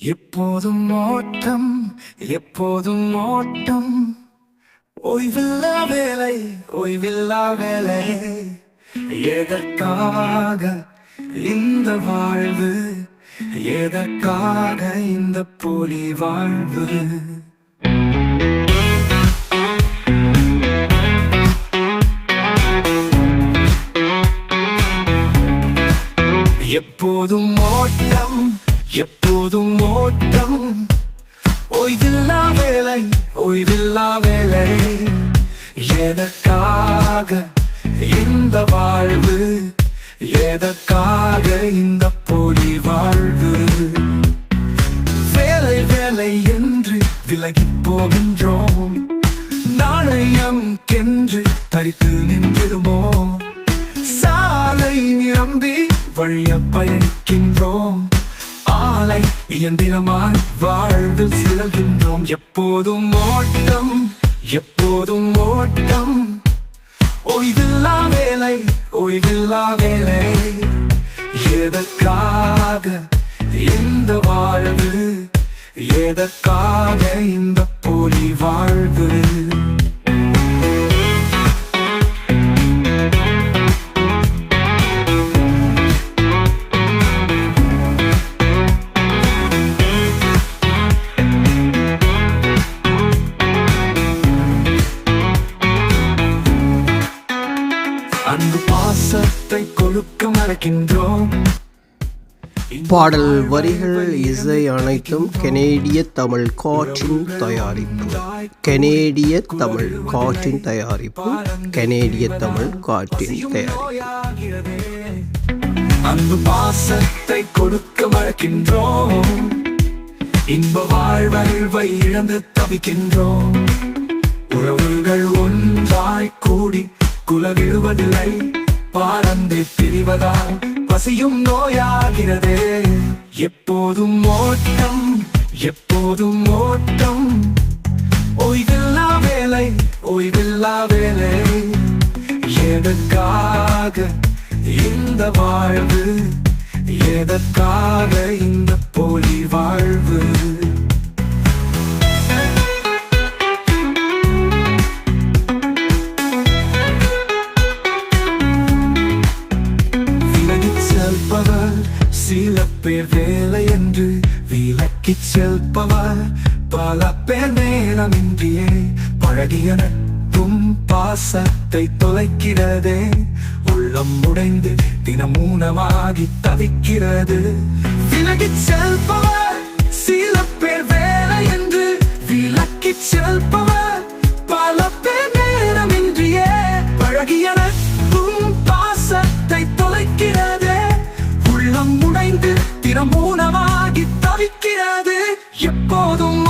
எப்போதும் ஓட்டம் எப்போதும் ஓட்டம். ஓய்வில்லா வேலை ஓய்வில்லா வேலை. எதற்காக இந்த வாழ்வு? எதற்காக இந்த பொலி வாழ்வு? எப்போதும் ஓட்டம் எப்போதும் ஓட்டம். ஓய்வில்லா வேலை ஓய்வில்லா வேலை. எதற்காக இந்த வாழ்வு? எதற்காக இந்த பொலி வாழ்வு? வேலை வேலை என்று விலகி போகின்றோம். நாணயம் கென்று தரித்து நின்றிடுமோ? சாலை நிரம்பி வழிய பயணிக்கின்றோம். காலை இயந்திரமாய் வாழ்வில் செல்கின்றோம். எப்போதும் ஓட்டம் எப்போதும் ஓட்டம். ஓய்வில்லா வேலை ஓய்வில்லா வேலை. எதற்காக இந்த வாழ்வு? எதற்காக இந்த போலி வாழ்வு? அன்பு பாசத்தை கொழுக்க மறக்கின்றோம். பாடல் வரிகள் இசை அனைத்தும் கெனேடிய தமிழ் காற்றின் தயாரிப்பு. கெனேடிய தமிழ் காற்றின் தயாரிப்பு. கெனேடிய தமிழ் காற்றின் தயாரிப்பு. அன்பு பாசத்தை கொடுக்க மறக்கின்றோம். இன்ப வாழ்வை இழந்து தவிக்கின்றோம். உறவுகள் ஒன்றாய் கூடி குலவிடுவதில்லை. பாரந்தை பிரிவதால் பசியும் நோயாகிறதே. எப்போதும் ஓட்டம் எப்போதும் ஓட்டம். ஓய்வில்லா வேலை ஓய்வில்லா வேலை. எதற்காக இந்த வாழ்வு? எதற்காக இந்த வேலை என்று விலக்கி செல்பவர் பல பேர் நேரமின்றியே பழகிய நட்பும் பாசத்தை தொலைக்கிறதே. உள்ளம் உடைந்து தினமூனமாகி தவிக்கிறது. விலகி செல்பவர் உள்ளம் உடைந்து தவிக்கிறது. எப்போதும்